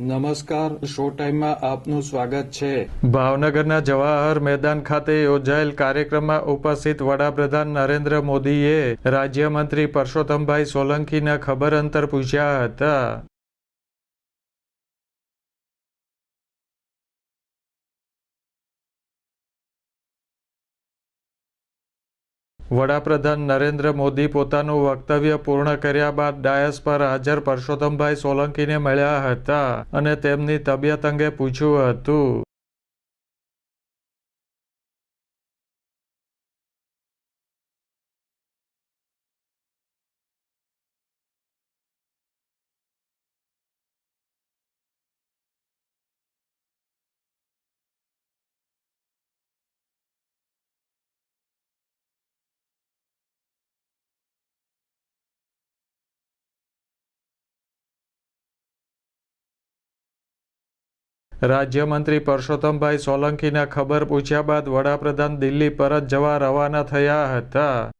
નમસ્કાર, શો ટાઈમમાં આપનું સ્વાગત છે. ભાવનગરના જવાહર મેદાન ખાતે યોજાયેલ કાર્યક્રમમાં ઉપસ્થિત વડાપ્રધાન નરેન્દ્ર મોદીએ રાજ્યમંત્રી પરસોત્તમભાઈ સોલંકીના ખબર અંતર પૂછ્યા હતા. વડાપ્રધાન નરેન્દ્ર મોદી પોતાનું વક્તવ્ય પૂર્ણ કર્યા બાદ ડાયસ પર હાજર પરસોત્તમભાઈ સોલંકીને મળ્યા હતા અને તેમની તબિયત અંગે પૂછ્યું હતું. રાજ્યમંત્રી પરસોત્તમભાઈ સોલંકીના ખબર પૂછ્યા બાદ વડાપ્રધાન દિલ્હી પરત જવા રવાના થયા હતા.